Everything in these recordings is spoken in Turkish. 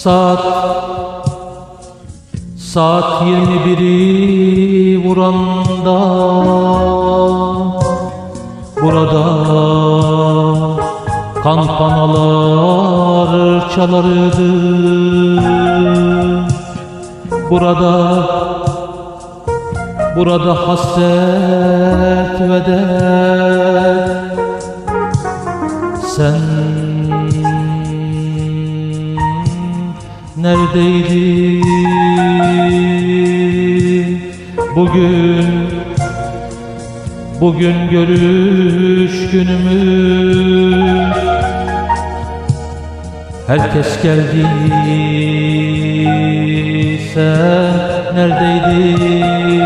Saat Saat 21'i vuranda. Burada kampanalar çalardı. Burada Burada hasret ve dert Sen neredeydin Bugün Bugün görüş günümüz. Herkes geldi Sen neredeydin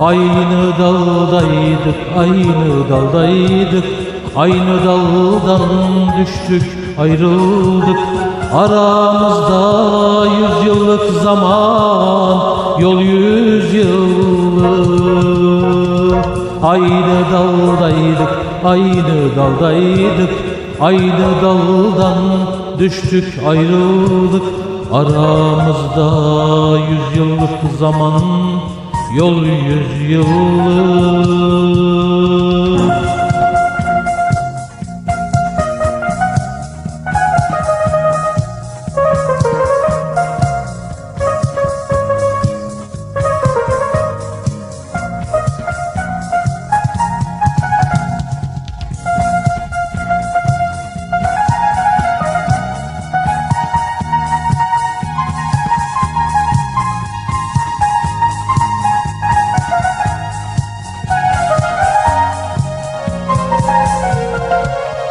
Aynı daldaydık, aynı daldaydık. Aynı daldan düştük, ayrıldık. Aramızda yüz yıllık zaman Yol yüz yıllık. Aynı daldaydık, aynı daldaydık. Aynı daldan düştük, ayrıldık. Aramızda yüz yıllık zaman Yol yüz yıllık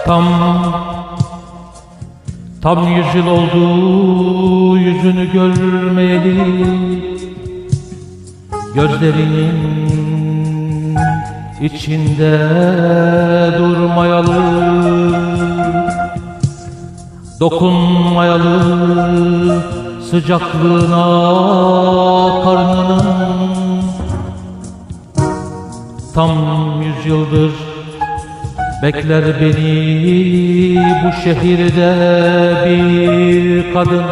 Tam Tam yüz yıl oldu yüzünü görmeyeli. Gözlerinin içinde durmayalı Dokunmayalı sıcaklığına karnının Tam yüz yıldır Bekler beni bu şehirde bir kadın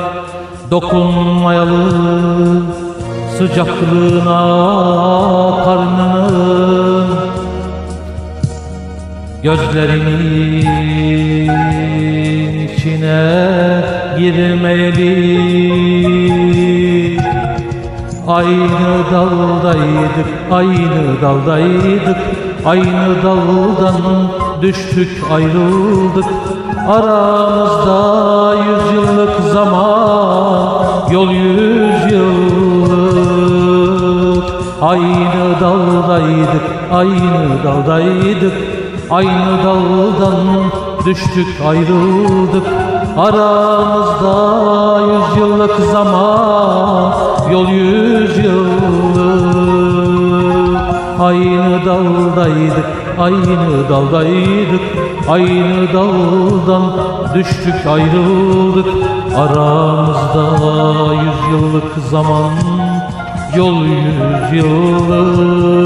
Dokunmayalı sıcaklığına karnının Gözlerinin içine girmeyeli Aynı daldaydık, aynı daldaydık Aynı daldan düştük ayrıldık. Aramızda yüz yıllık zaman Yol yüz yıllık. Aynı daldaydık, aynı daldaydık. Aynı daldan düştük ayrıldık. Aramızda yüz yıllık zaman Yol yüz yıllık. Aynı daldaydık, aynı daldaydık Aynı daldan düştük ayrıldık. Aramızda yüz yıllık zaman Yol yüz yıllık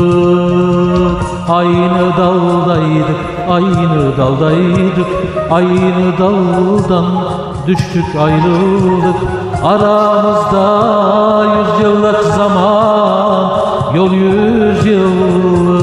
Aynı daldaydık, aynı daldaydık Aynı daldan düştük ayrıldık. Aramızda yüz yıllık zaman Yol yüz yıllık